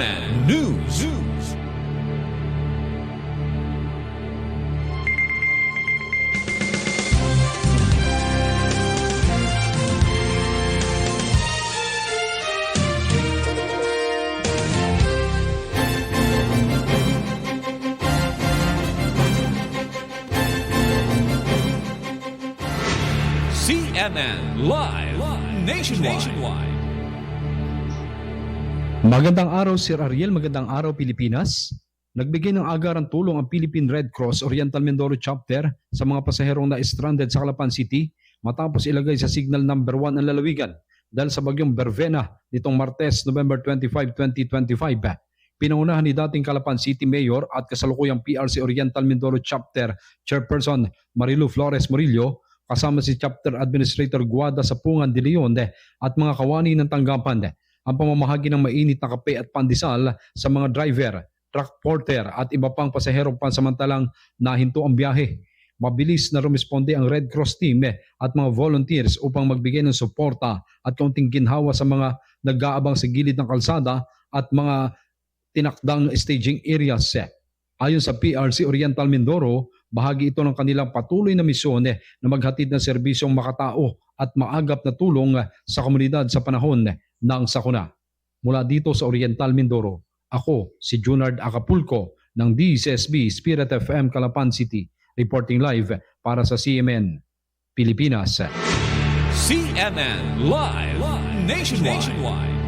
CNN News. News. CNN Live Nationwide. Magandang araw Sir Ariel, magandang araw Pilipinas. Nagbigay ng agarang tulong ang Philippine Red Cross Oriental Mindoro Chapter sa mga pasaherong na-stranded sa Calapan City matapos ilagay sa signal number 1 ang lalawigan dahil sa bagyong Bervena nitong Martes, November 25, 2025. Pinaunahan ni dating Calapan City Mayor at kasalukuyang PRC Oriental Mindoro Chapter Chairperson Marilu Flores Murillo kasama si Chapter Administrator Guada Sapungan de Leon at mga kawani ng tanggapan ang pamamahagi ng mainit na kape at pandesal sa mga driver, truck porter at iba pang pasaherong pansamantalang nahinto ang biyahe. Mabilis na rumisponde ang Red Cross team at mga volunteers upang magbigay ng suporta at kaunting ginhawa sa mga nag-aabang sa gilid ng kalsada at mga tinakdang staging areas. Ayon sa PRC Oriental Mindoro, bahagi ito ng kanilang patuloy na misyon eh, na maghatid ng serbisyong makatao at maagap na tulong eh, sa komunidad sa panahon eh, ng sakuna. Mula dito sa Oriental Mindoro, ako si Junard Acapulco ng DCSB Spirit FM Calapan City, reporting live para sa CMN Pilipinas. CNN Live Nationwide.